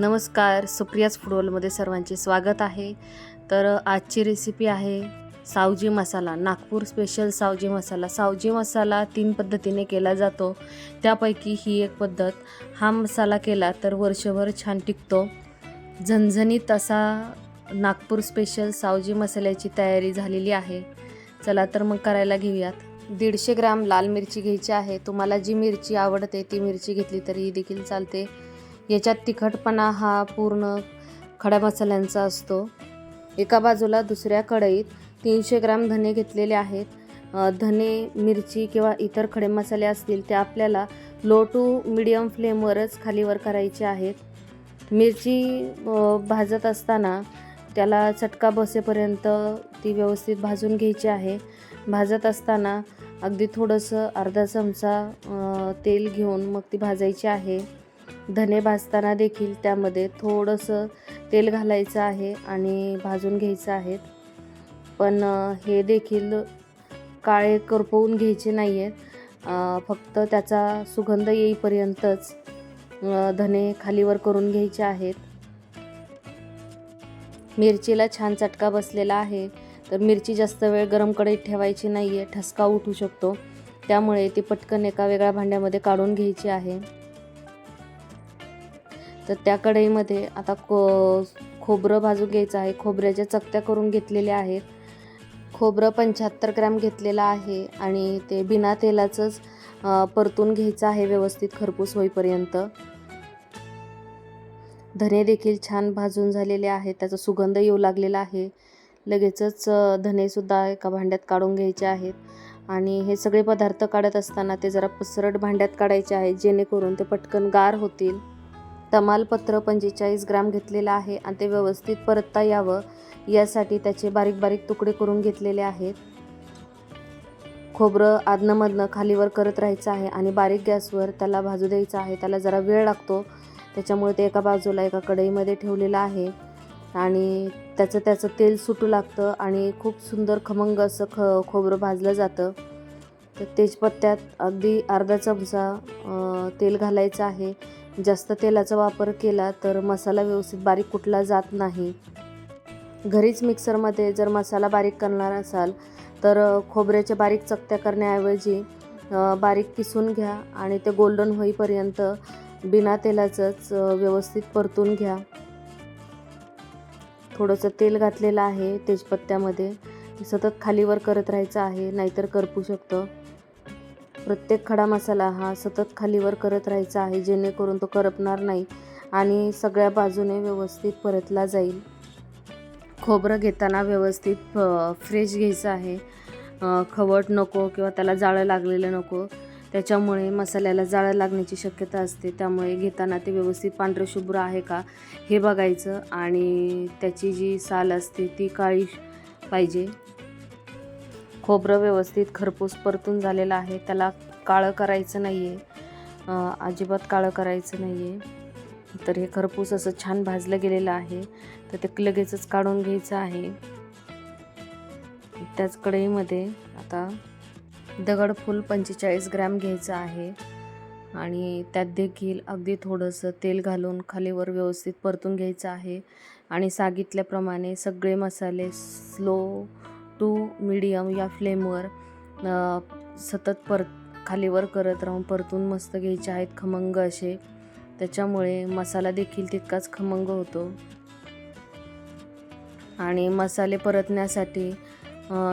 नमस्कार सुप्रियाज फुटबॉलमध्ये सर्वांचे स्वागत आहे. तर आजची रेसिपी आहे सावजी मसाला नागपूर स्पेशल सावजी मसाला. सावजी मसाला तीन पद्धतीने केला जातो. त्यापैकी ही एक पद्धत हा मसाला केला तर वर्षभर छान टिकतो. झणझणीत असा नागपूर स्पेशल सावजी मसाल्याची तयारी झालेली आहे. चला तर मग करायला घेऊयात. दीडशे ग्राम लाल मिरची घ्यायची आहे. तुम्हाला जी मिरची आवडते ती मिरची घेतली तरी देखील चालते. याच्यात तिखटपणा हा पूर्ण खड्या मसाल्यांचा असतो. एका बाजूला दुसऱ्या कढईत तीनशे ग्राम धने घेतलेले आहेत. धने मिरची किंवा इतर खडे मसाले असतील ते आपल्याला लो टू मिडियम फ्लेमवरच खालीवर करायचे आहेत. मिरची भाजत असताना त्याला चटका बसेपर्यंत ती व्यवस्थित भाजून घ्यायची आहे. भाजत असताना अगदी थोडंसं अर्धा चमचा तेल घेऊन मग ती भाजायची आहे. धने भाजताना देखील त्यामध्ये थोडंसं तेल घालायचं आहे आणि भाजून घ्यायचं आहेत पण हे देखील काळे करपवून घ्यायचे नाही आहेत फक्त त्याचा सुगंध येईपर्यंतच धने खालीवर करून घ्यायचे आहेत. मिरचीला छान चटका बसलेला आहे. तर मिरची जास्त वेळ गरम कढईत ठेवायची नाही आहे ठसका उठू शकतो. त्यामुळे ती पटकन एका वेगळ्या भांड्यामध्ये काढून घ्यायची आहे. तर त्या कढईमध्ये आता को खोबरं भाजून घ्यायचं आहे. खोबऱ्याच्या चकत्या करून घेतलेल्या आहेत. खोबरं पंच्याहत्तर ग्रॅम घेतलेलं आहे आणि ते बिना तेलाचंच परतून घ्यायचं आहे व्यवस्थित खरपूस होईपर्यंत. धने देखील छान भाजून झालेले आहेत. त्याचा सुगंध येऊ लागलेला आहे. लगेचच धनेसुद्धा एका भांड्यात काढून घ्यायचे आहेत. आणि हे सगळे पदार्थ काढत असताना ते जरा पसरट भांड्यात काढायचे आहेत जेणेकरून ते पटकन गार होतील. तमालपत्र पंचेचाळीस ग्राम घेतलेलं आहे आणि ते व्यवस्थित परतता यावं. यासाठी त्याचे बारीक बारीक तुकडे करून घेतलेले आहेत. खोबरं आदनमधनं खालीवर करत राहायचं आहे आणि बारीक गॅसवर त्याला भाजू द्यायचं आहे. त्याला जरा वेळ लागतो. त्याच्यामुळे ते एका बाजूला एका कढईमध्ये ठेवलेलं आहे. आणि त्याचं त्याचं तेल सुटू लागतं आणि खूप सुंदर खमंग असं ख खोबरं भाजलं जातं. तर तेजपत्त्यात अगदी अर्धा चमचा तेल घालायचं आहे. जास्त तेलाचा वापर केला तर मसाला व्यवस्थित बारीक कुठला जात नाही. घरीच मिक्सरमध्ये जर मसाला बारीक करणार असाल तर खोबऱ्याच्या बारीक चकत्या करण्याऐवजी बारीक किसून घ्या आणि ते गोल्डन होईपर्यंत बिना तेलाचंच व्यवस्थित परतून घ्या. थोडंसं तेल घातलेलं आहे तेजपत्त्यामध्ये. सतत खालीवर करत राहायचं आहे नाहीतर करपू शकतं. प्रत्येक खडा मसाला हा सतत खालीवर करत राहायचा आहे जेणेकरून तो करपणार नाही आणि सगळ्या बाजूने व्यवस्थित परतला जाईल. खोबरं घेताना व्यवस्थित फ्रेश घ्यायचं आहे. खवट नको किंवा त्याला जाळं लागलेलं नको. त्याच्यामुळे मसाल्याला जाळं लागण्याची शक्यता असते. त्यामुळे घेताना ते व्यवस्थित पांढरं शुभ्र आहे का हे बघायचं आणि त्याची जी साल असते ती काळी पाहिजे. खोबरं व्यवस्थित खरपूस परतून झालेलं आहे. त्याला काळं करायचं नाही आहे अजिबात काळं करायचं नाही आहे तर हे खरपूस असं छान भाजलं गेलेलं आहे. तर ते लगेचच काढून घ्यायचं आहे. त्याच कढईमध्ये आता दगडफूल पंचेचाळीस ग्रॅम घ्यायचं आहे. आणि त्यात देखील अगदी थोडंसं तेल घालून खालीवर व्यवस्थित परतून घ्यायचं आहे. आणि सांगितल्याप्रमाणे सगळे मसाले स्लो टू मिडियम या फ्लेमवर सतत पर खालीवर करत राहून परतून मस्त घ्यायचे आहेत खमंग असे. त्याच्यामुळे मसाला देखील तितकाच खमंग होतो. आणि मसाले परतण्यासाठी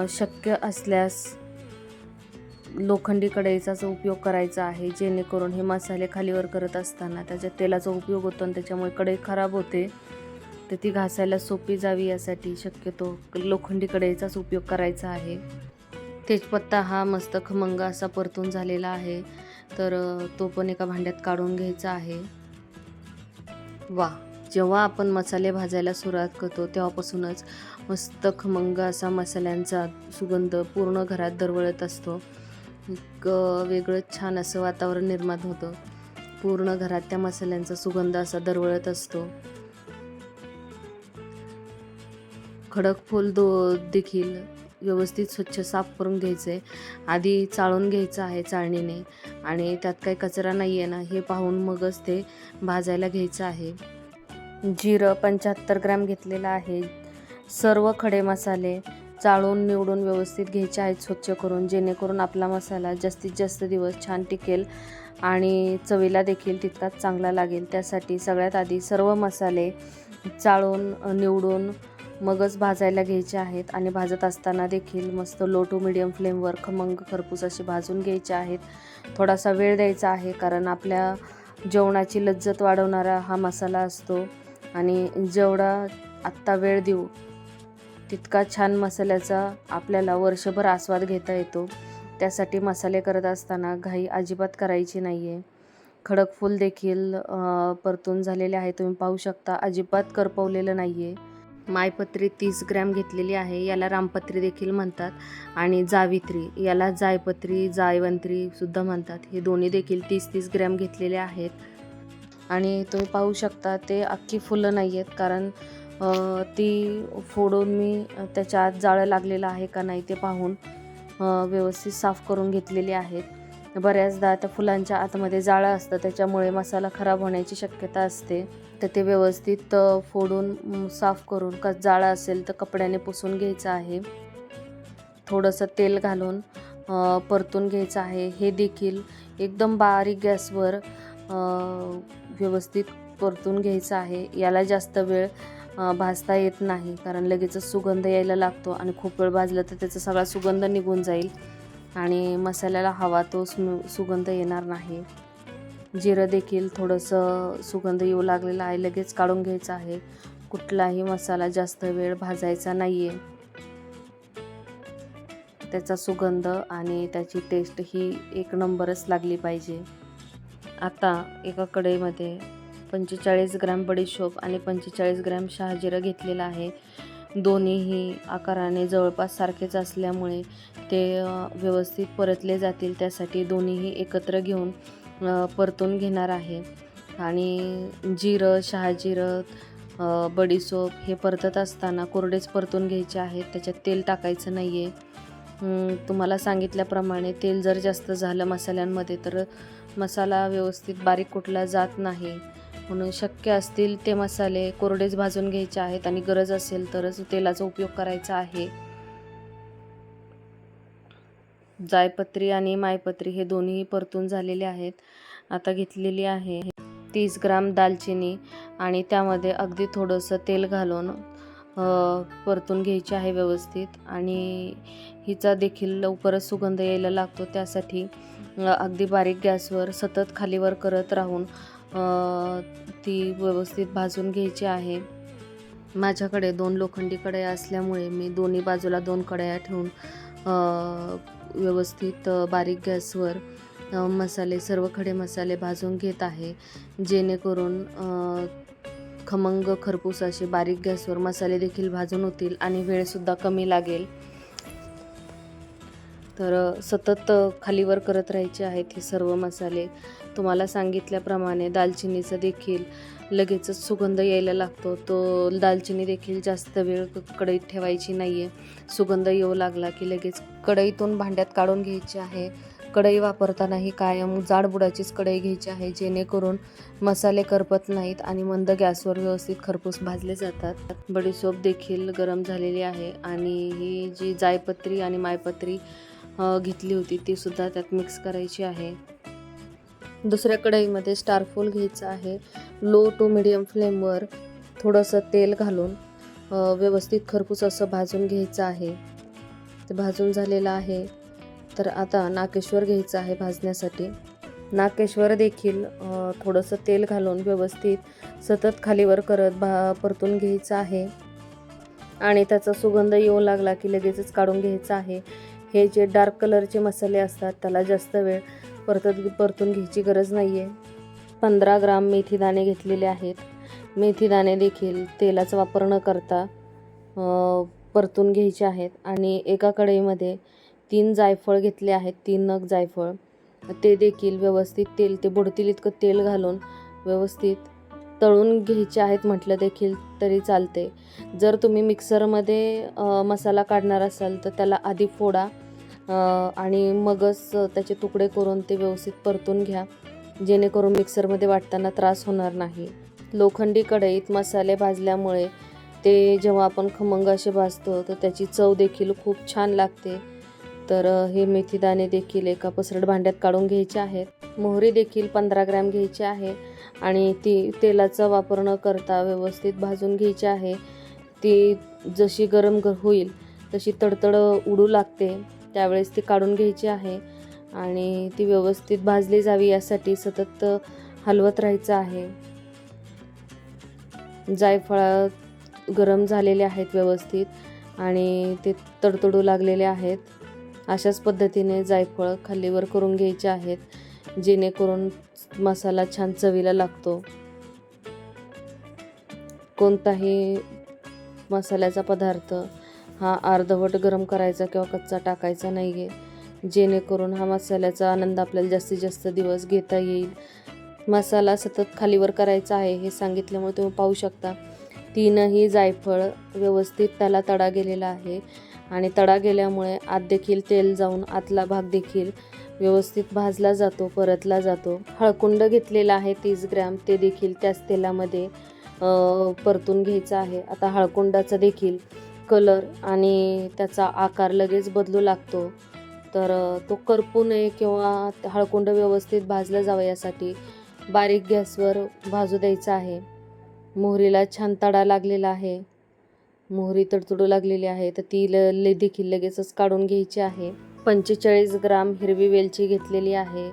शक्य असल्यास लोखंडी कढईचाच उपयोग करायचा आहे जेणेकरून हे मसाले खालीवर करत असताना त्याच्या तेलाचा उपयोग होतो आणि त्याच्यामुळे कढई खराब होते. तर ती घासायला सोपी जावी यासाठी शक्यतो लोखंडी कढईचाच उपयोग करायचा आहे. तेजपत्ता हा मस्त खमंग असा परतून झालेला आहे. तर तो पण एका भांड्यात काढून घ्यायचा आहे. वा जेव्हा आपण मसाले भाजायला सुरुवात करतो तेव्हापासूनच मस्त खमंग असा मसाल्यांचा सुगंध पूर्ण घरात दरवळत असतो. एक वेगळंच छान असं वातावरण निर्माण होतं. पूर्ण घरात त्या मसाल्यांचा सुगंध असा दरवळत असतो. खडकफूल दो देखील व्यवस्थित स्वच्छ साफ करून घ्यायचं. आहे आधी चाळून घ्यायचं आहे चाळणीने आणि त्यात काही कचरा नाही आहे ना हे पाहून मगच ते भाजायला घ्यायचं आहे. जिरं पंच्याहत्तर ग्रॅम घेतलेलं आहे. सर्व खडे मसाले चाळून निवडून व्यवस्थित घ्यायचे आहेत स्वच्छ करून जेणेकरून आपला मसाला जास्तीत जास्त दिवस छान टिकेल आणि चवीला देखील तितकाच चांगला लागेल. त्यासाठी सगळ्यात आधी सर्व मसाले चाळून निवडून मगच भाजायला घ्यायचे आहेत आणि भाजत असताना देखील मस्त लो टू मिडियम फ्लेमवर खमंग खरपूस असे भाजून घ्यायचे आहेत. थोडासा वेळ द्यायचा आहे कारण आपल्या जेवणाची लज्जत वाढवणारा हा मसाला असतो आणि जेवढा आत्ता वेळ देऊ तितका छान मसाल्याचा आपल्याला वर्षभर आस्वाद घेता येतो. त्यासाठी मसाले करत असताना घाई अजिबात करायची नाही आहे खडकफूल देखील परतून झालेले आहे. तुम्ही पाहू शकता अजिबात करपवलेलं नाही आहे मायपत्री तीस ग्रॅम घेतलेली आहे. याला रामपत्री देखील म्हणतात. आणि जावित्री याला जायपत्री जायवंत्री सुद्धा म्हणतात. हे दोन्ही देखील तीस तीस ग्रॅम घेतलेले आहेत. आणि तुम्ही पाहू शकता ते अख्खी फुलं नाही आहेत कारण ती फोडून मी त्याच्या आत जाळं लागलेलं आहे का नाही ते पाहून व्यवस्थित साफ करून घेतलेली आहेत. बऱ्याचदा त्या फुलांच्या आतमध्ये जाळं असतं. त्याच्यामुळे मसाला खराब होण्याची शक्यता असते. तर ते व्यवस्थित फोडून साफ करून का जाळं असेल तर कपड्याने पुसून घ्यायचं आहे. थोडंसं तेल घालून परतून घ्यायचं आहे. हे देखील एकदम बारीक गॅसवर व्यवस्थित परतून घ्यायचं आहे. याला जास्त वेळ भाजता येत नाही कारण लगेचच सुगंध यायला लागतो आणि खूप वेळ भाजलं तर त्याचा सगळा सुगंध निघून जाईल आणि मसाल्याला हवा तो सु सुगंध येणार नाही. जिरं देखील थोडंसं सुगंध येऊ लागलेला आहे. लगेच काढून घ्यायचं आहे. कुठलाही मसाला जास्त वेळ भाजायचा नाही आहे त्याचा सुगंध आणि त्याची टेस्ट ही एक नंबरच लागली पाहिजे. आता एका कढईमध्ये पंचेचाळीस ग्रॅम बडीशोप आणि पंचेचाळीस ग्रॅम शहाजिरं घेतलेलं आहे. दोन्हीही आकाराने जवळपास सारखेच असल्यामुळे ते व्यवस्थित परतले जातील. त्यासाठी दोन्हीही एकत्र घेऊन परतून घेणार आहे. आणि जिरं शहाजिरं बडीसोप हे परतत असताना कोरडेच परतून घ्यायचे आहेत. त्याच्यात तेल टाकायचं नाही आहे तुम्हाला सांगितल्याप्रमाणे तेल जर जास्त झालं मसाल्यांमध्ये तर मसाला व्यवस्थित बारीक कुठला जात नाही. म्हणून शक्य असतील ते मसाले कोरडेच भाजून घ्यायचे आहेत. आणि गरज असेल तरच तेलाचा उपयोग करायचा आहे. जायपत्री आणि मायपत्री हे दोन्ही परतून झालेले आहेत. आता घेतलेली आहे तीस ग्राम दालचिनी आणि त्यामध्ये अगदी थोडंसं तेल घालून परतून घ्यायची आहे व्यवस्थित. आणि हिचा देखील लवकरच सुगंध यायला लागतो. त्यासाठी अगदी बारीक गॅसवर सतत खालीवर करत राहून ती व्यवस्थित भाजून घ्यायची आहे. माझ्याकडे दोन लोखंडी कढया असल्यामुळे मी दोन्ही बाजूला दोन कढया ठेवून व्यवस्थित बारीक गॅसवर मसाले सर्व खडे मसाले भाजून घेत आहे. जेणेकरून खमंग खरपूस असे बारीक गॅसवर मसाले देखील भाजून होतील आणि वेळसुद्धा कमी लागेल. तर सतत खालीवर करत राहायचे आहेत हे सर्व मसाले. तुम्हाला सांगितल्याप्रमाणे दालचिनीचं देखील लगेचच सुगंध यायला लागतो. तो दालचिनी देखील जास्त वेळ कढईत ठेवायची नाही आहे सुगंध येऊ लागला की लगेच कढईतून भांड्यात काढून घ्यायची आहे. कढई वापरतानाही कायम जाडबुडाचीच कढई घ्यायची आहे जेणेकरून मसाले करपत नाहीत आणि मंद गॅसवर व्यवस्थित खरपूस भाजले जातात. बडीसोप देखील गरम झालेली आहे आणि ही जी जायपत्री आणि मायपत्री घेतली होती ती सुद्धा त्यात मिक्स करायची आहे. दुसऱ्या कढईमध्ये स्टारफूल घ्यायचं आहे. लो टू मिडियम फ्लेमवर थोडंसं तेल घालून व्यवस्थित खरपूस असं भाजून घ्यायचं आहे. ते भाजून झालेलं आहे. तर आता नाकेश्वर घ्यायचं आहे भाजण्यासाठी. नाकेश्वर देखील थोडंसं तेल घालून व्यवस्थित सतत खालीवर करत भा परतून घ्यायचं आहे. आणि त्याचा सुगंध येऊ लागला की लगेचच काढून घ्यायचा आहे. हे जे डार्क कलरचे मसाले असतात त्याला जास्त वेळ परतत परतून घ्यायची गरज नाही आहे पंधरा ग्राम मेथी दाणे घेतलेले आहेत. मेथी दाणे देखील तेलाचा वापर न करता परतून घ्यायचे आहेत आणि एका कढईमध्ये तीन जायफळ घेतले आहेत तीन नग जायफळ. ते देखील व्यवस्थित तेल ते बुडतील इतकं तेल घालून व्यवस्थित तळून घ्यायचे आहेत म्हटलं देखील तरी चालते. जर तुम्ही मिक्सरमध्ये मसाला काढणार असाल तर त्याला आधी फोडा आणि मगच त्याचे तुकडे करून ते व्यवस्थित परतून घ्या. जेणेकरून मिक्सरमध्ये वाटताना त्रास होणार नाही. लोखंडी कढईत मसाले भाजल्यामुळे ते जेव्हा आपण खमंग असे भाजतो तर त्याची चव देखील खूप छान लागते. तर हे मेथीदाणे देखील एका पसरट भांड्यात काढून घ्यायचे आहेत. मोहरी देखील पंधरा ग्रॅम घ्यायची आहे. आणि ती तेलाचा वापर न करता व्यवस्थित भाजून घ्यायची आहे. ती जशी गरम ग होईल तशी तडतड उडू लागते. त्यावेळेस ती काढून घ्यायची आहे आणि ती व्यवस्थित भाजली जावी यासाठी सतत हलवत राहायचं आहे. जायफळ गरम झालेले आहेत व्यवस्थित आणि ते तडतडू लागलेले आहेत. अशाच पद्धतीने जायफळ खालीवर करून घ्यायचे आहेत जेणेकरून मसाला छान चवीला लागतो. कोणताही मसाल्याचा पदार्थ हा अर्धवट गरम करायचा किंवा कच्चा टाकायचा नाही आहे जेणेकरून हा मसाल्याचा आनंद आपल्याला जास्तीत जास्त दिवस घेता येईल. मसाला सतत खालीवर करायचा आहे हे सांगितल्यामुळे तुम्ही पाहू शकता. तीनही जायफळ व्यवस्थित त्याला तडा गेलेला आहे. आणि तडा गेल्यामुळे आत देखील तेल जाऊन आतला भाग देखील व्यवस्थित भाजला जातो परतला जातो. हळकुंड घेतलेला आहे तीस ग्रॅम ते देखील त्याच तेलामध्ये परतून घ्यायचं आहे. आता हळकुंडाचा देखील कलर आणि त्याचा आकार लगेच बदलू लागतो. तर तो करपू नये किंवा हळकुंड व्यवस्थित भाजलं जावं यासाठी बारीक गॅसवर भाजू द्यायचा आहे. मोहरीला छान तडा लागलेला आहे. मोहरी तडतडू लागलेली आहे तर ती ल ले देखील लगेचच काढून घ्यायची आहे. पंचेचाळीस ग्राम हिरवी वेलची घेतलेली आहे.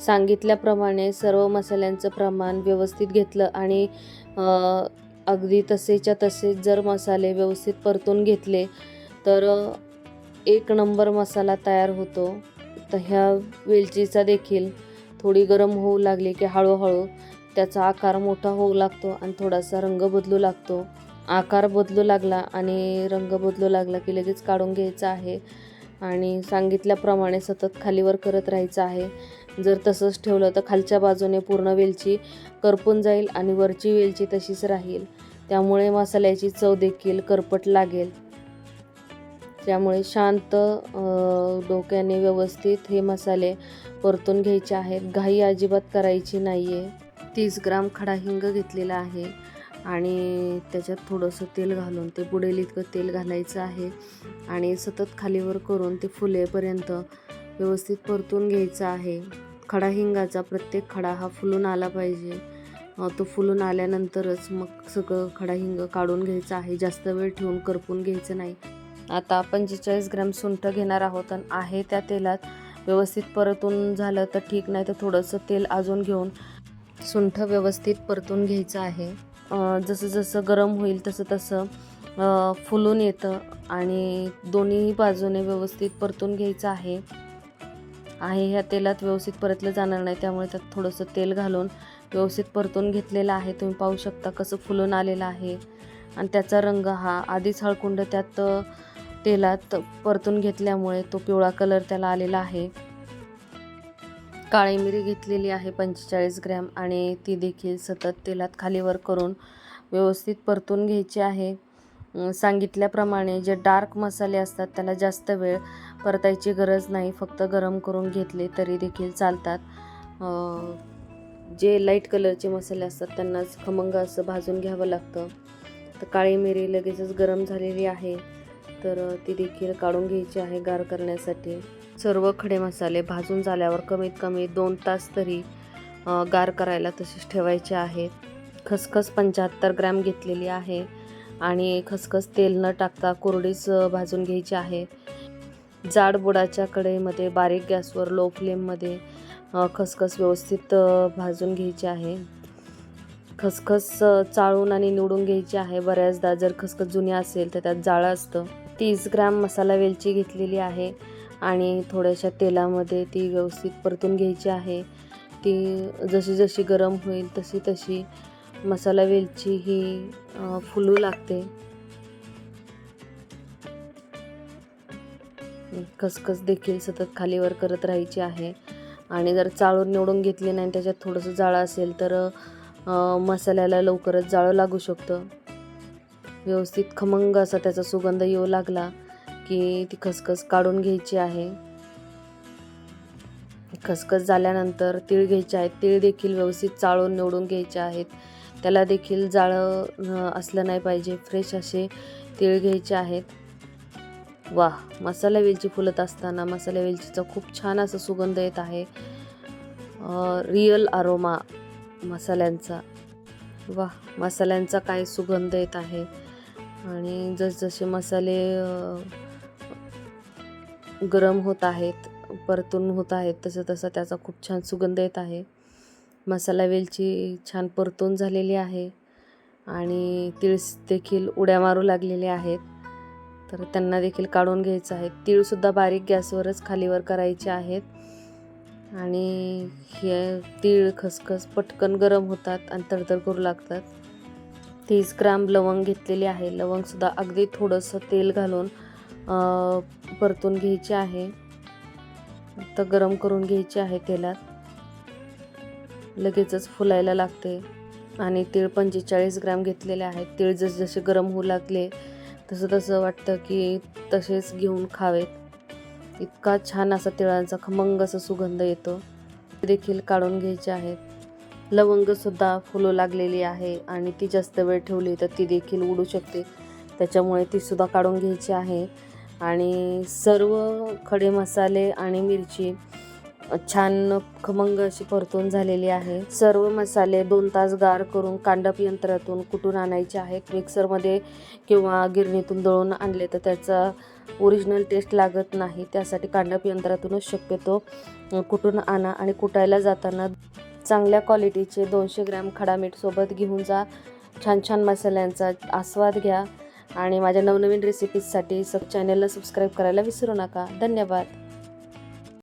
सांगितल्याप्रमाणे सर्व मसाल्यांचं प्रमाण व्यवस्थित घेतलं आणि अगदी तसेच्या तसेच जर मसाले व्यवस्थित परतून घेतले तर एक नंबर मसाला तयार होतो. तर ह्या वेलचीचा देखील थोडी गरम होऊ लागली की हळूहळू त्याचा आकार मोठा होऊ लागतो आणि थोडासा रंग बदलू लागतो. आकार बदलू लागला आणि रंग बदलू लागला की लगेच काढून घ्यायचा आहे. आणि सांगितल्याप्रमाणे सतत खालीवर करत राहायचं आहे. जर तसंच ठेवलं तर खालच्या बाजूने पूर्ण वेलची करपून जाईल आणि वरची वेलची तशीच राहील. त्यामुळे मसाल्याची चव देखील करपट लागेल. त्यामुळे शांत डोक्याने व्यवस्थित हे मसाले परतून घ्यायचे आहेत. घाई अजिबात करायची नाही आहे तीस ग्राम खडा हिंग घेतलेला आहे. आणि त्याच्यात थोडंसं तेल घालून ते बुडेल इतकं तेल घालायचं आहे आणि सतत खालीवर करून ते फुलेपर्यंत व्यवस्थित परतून घ्यायचं आहे. खडा हिंगाचा प्रत्येक खडा हा फुलून आला पाहिजे. तो फुलून आल्यानंतरच मग सगळं खडा हिंग काढून घ्यायचं आहे. जास्त वेळ ठेवून करपून घ्यायचं नाही. आता पंचेचाळीस ग्रॅम सुंठ घेणार आहोत आणि आहे त्या तेलात व्यवस्थित परतून झालं तर ठीक नाही तर थोडंसं तेल अजून घेऊन सुंठ व्यवस्थित परतून घ्यायचं आहे. जसं जसं गरम होईल तसं तसं फुलून येतं आणि दोन्ही बाजूने व्यवस्थित परतून घ्यायचं आहे. आहे ह्या तेलात व्यवस्थित परतलं जाणार नाही त्यामुळे त्यात थोडंसं तेल घालून व्यवस्थित परतून घेतलेलं आहे. तुम्ही पाहू शकता कसं फुलून आलेलं आहे. आणि त्याचा रंग हा आधीच हळकुंड त्यात तेलात परतून घेतल्यामुळे तो पिवळा कलर त्याला आलेला आहे. काळी मिरी घेतलेली आहे पंचेचाळीस ग्रॅम आणि ती देखील सतत तेलात खालीवर करून व्यवस्थित परतून घ्यायची आहे. सांगितल्याप्रमाणे जे डार्क मसाले असतात त्याला जास्त वेळ परतायची गरज नाही फक्त गरम करून घेतले तरी देखील चालतात. जे लाइट कलरचे मसाले असतात त्यांनाच खमंग असं भाजून घ्यावं लागतं. तर काळी मिरी लगेचच गरम झालेली आहे. तर ती देखील काढून घ्यायची आहे गार करण्यासाठी. सर्व खडे मसाले भाजून झाल्यावर कमीत कमी दोन तास तरी गार करायला तसेच ठेवायचे आहेत. खसखस पंच्याहत्तर ग्रॅम घेतलेली आहे आणि खसखस तेल न टाकता कोरडीच भाजून घ्यायची आहे. जाड बुडाच्या कढईमध्ये बारीक गॅसवर लो फ्लेममध्ये खसखस व्यवस्थित भाजून घ्यायची आहे. खसखस चाळून आणि निवडून घ्यायची आहे. बऱ्याचदा जर खसखस जुनी असेल तर त्यात जाळं असतं. तीस ग्राम मसाला वेलची घेतलेली आहे आणि थोड्याशा तेलामध्ये ती व्यवस्थित परतून घ्यायची आहे. ती जशी जशी गरम होईल तशी तशी मसाला वेलची ही फुलू लागते. खसखस देखील सतत खालीवर करत राहायची आहे. आणि जर चाळून निवडून घेतली नाही त्याच्यात थोडंसं जाळं असेल तर मसाल्याला लवकरच जाळं लागू शकतं. व्यवस्थित खमंग असा त्याचा सुगंध येऊ लागला की ती खसखस काढून घ्यायची आहे. खसखस झाल्यानंतर तीळ घ्यायचे आहेत. तीळ देखील व्यवस्थित चाळून निवडून घ्यायचे आहेत. त्याला देखील जाळं असलं नाही पाहिजे. फ्रेश असे तीळ घ्यायचे आहेत. वा मसाला वेलची फुलत असताना मसाला वेलचीचा खूप छान असा सुगंध येत आहे. रिअल अरोमा मसाल्यांचा. वा मसाल्यांचा काय सुगंध येत आहे. आणि जसजसे मसाले गरम होत आहेत परतून होत आहेत तसं तसं त्याचा खूप छान सुगंध येत आहे. मसाला वेलची छान परतून झालेली आहे आणि तीळ देखील उड्या मारू लागलेले आहेत. तर त्यांना देखील काढून घ्यायचं आहे. तीळसुद्धा बारीक गॅसवरच खालीवर करायचे आहेत. आणि हे तीळ खसखस पटकन गरम होतात आणि तडतड करू लागतात. तीस ग्राम लवंग घेतलेली आहे. लवंगसुद्धा अगदी थोडंसं तेल घालून परतून घ्यायचे आहे. तर गरम करून घ्यायचे आहे तेलात. लगेचच फुलायला लागते. आणि तीळ पंचेचाळीस ग्रॅम घेतलेले आहेत तीळ जसजसे गरम होऊ लागले तसं तसं वाटतं की तसेच घेऊन खावेत. इतका छान असा तिळांचा खमंग असा सुगंध येतो. देखील काढून घ्यायचे आहेत. लवंगसुद्धा फुलू लागलेली आहे आणि ती जास्त वेळ ठेवली तर ती देखील उडू शकते. त्याच्यामुळे तीसुद्धा काढून घ्यायची आहे. आणि सर्व खडे मसाले आणि मिरची छान खमंग अशी परतून झालेली आहे. सर्व मसाले दोन तास गार करून कांडप यंत्रातून कुटून आणायचे आहेत? मिक्सरमध्ये किंवा गिरणीतून दळून आणले तर त्याचा ओरिजिनल टेस्ट लागत नाही. त्यासाठी कांडप यंत्रातूनच शक्यतो कुठून कुटून आणा आणि कुटायला जाताना चांगल्या क्वालिटीचे दोनशे ग्रॅम खडा मीठ सोबत घेऊन जा. छान छान मसाल्यांचा आस्वाद घ्या. आणि माझ्या नवनवीन रेसिपीजसाठी सब चॅनलला सबस्क्राईब करायला विसरू नका. धन्यवाद.